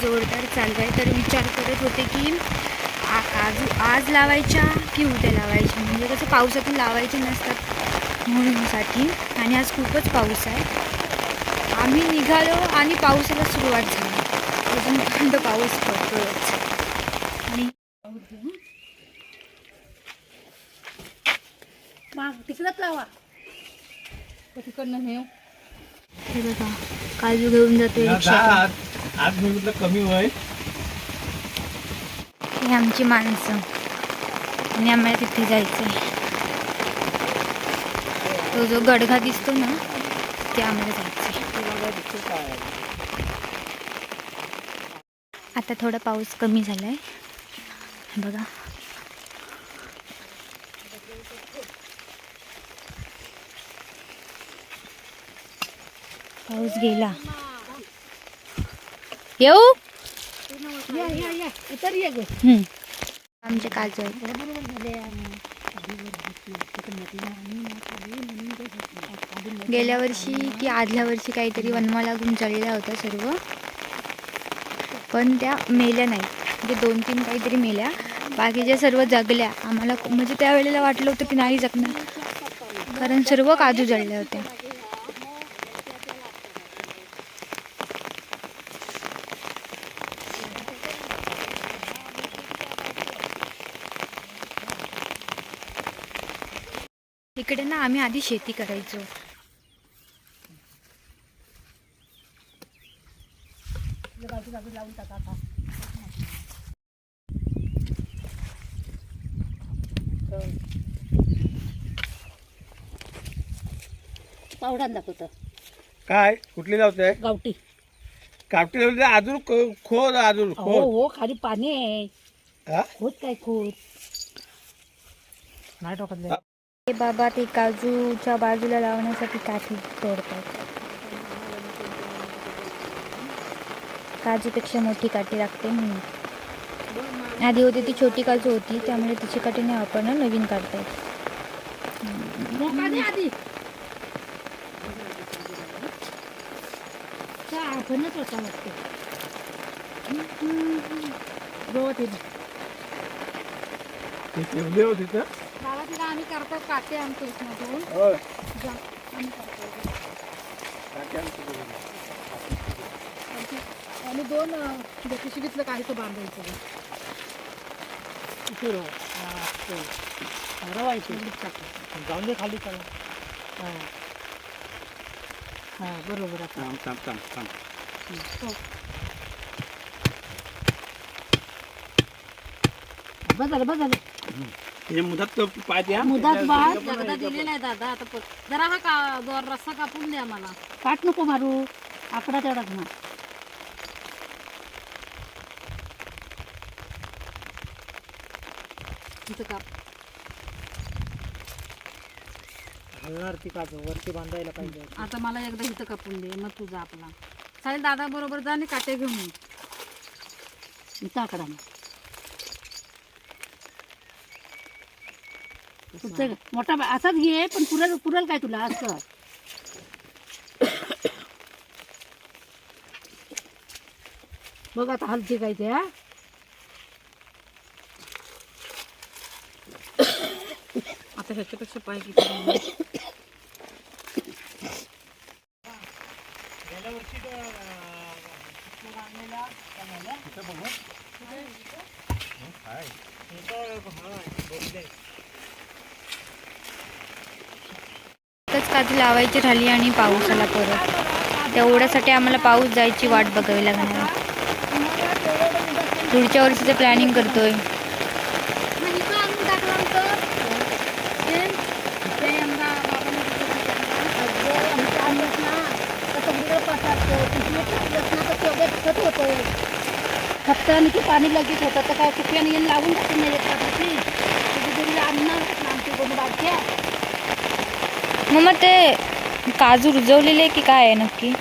जोरदार चालू आहे तर विचार करत होते की आ काजू आज लावायच्या की उद्या लावायच्या? म्हणजे कसं पावसातून लावायचे नसतात म्हणूनसाठी आणि आज खूपच पाऊस आहे. आम्ही निघालो आणि पावसाला सुरुवात झाली. अजूनपर्यंत पाऊस पडतोच आणि माग तिकडंच लावा. तिकडनं हे बघा काजू घेऊन जातो रिक्षा. आज मी म्हटलं कमी वय ही आमची माणसं. आणि आम्हाला तिथे जायचं आहे तो जो गडघा दिसतो ना ते आम्हाला जायचं आहे आता थोडा पाऊस कमी झाला आहे बघा. पाऊस गेला. येऊ? या या या. इतर ये गे. हम्म. आमचे काजू आहेत बरोबर झाले गेल्या वर्षी की आदल्या वर्षी काहीतरी वनवा लागून जळल्या होत्या सर्व. पण त्या मेल्या नाही म्हणजे दोन तीन काहीतरी मेल्या. बाकीच्या सर्व जगल्या. आम्हाला म्हणजे त्यावेळेला वाटलं होतं की नाही जगणार. कारण सर्व काजू जळल्या होत्या. इकडे ना आम्ही आधी शेती करायचो. लावून टाका आता. पावडान दाखवतं काय? कुठली लावते? गावठी. कापटी लावते अजून क- खोद अजून हो खोद हो खाली पाणी आहे. हा? खोत काय खोत नाही टाकत ते बाबा ते काजूच्या बाजूला लावण्यासाठी काठी तोडतात. काजूपेक्षा मोठी काठी लागते म्हणून. आधी होती ती छोटी काजू होती त्यामुळे तिची काठी नाही वापरणार नवीन काढतायत ते तर गावात आम्ही करतो काटे आणतो इथमधून होय. आम्ही करतो. आणतो घरी. आणि दोन पिशवीतलं काही तर बांधायचं? इथे रवायचं जाऊन दे खाली चला हां. हां बरोबर आता. थांब थांब थांब थांब. बस झालं बस झालं. हे मुदत तो पाय द्या. मुदात बाद एकदा दिलेला आहे दादा. आता जरा हा का रस्सा कापून द्या मला. काट नको मारू. आकडा तेवढाच ना इथं काप. हलणार ती काजू वरती बांधायला पाहिजे. आता मला एकदा इथं कापून दे. मग तुझा आपला. चालेल दादा बरोबर. जा आणि काटे घेऊन ये. इथं आकडा मग तुझं मोठा असाच घे पण पुरेल पुरेल काय तुला असं? बघ आता हलते काय ते हा. आता ह्याच्यापेक्षा पाय किती एकच काजू लावायची राहिली आणि पाऊस आला परत. तेवढ्यासाठी आम्हाला पाऊस जायची वाट बघावी लागणार. पुढच्या वर्षीचं प्लॅनिंग करतोय. फक्त आणखी पाणी लगेच होतं. तर काय कुठल्याने येऊन लावून टाकून नाही मग मग ते काजू रुजवलेले की काय आहे नक्की?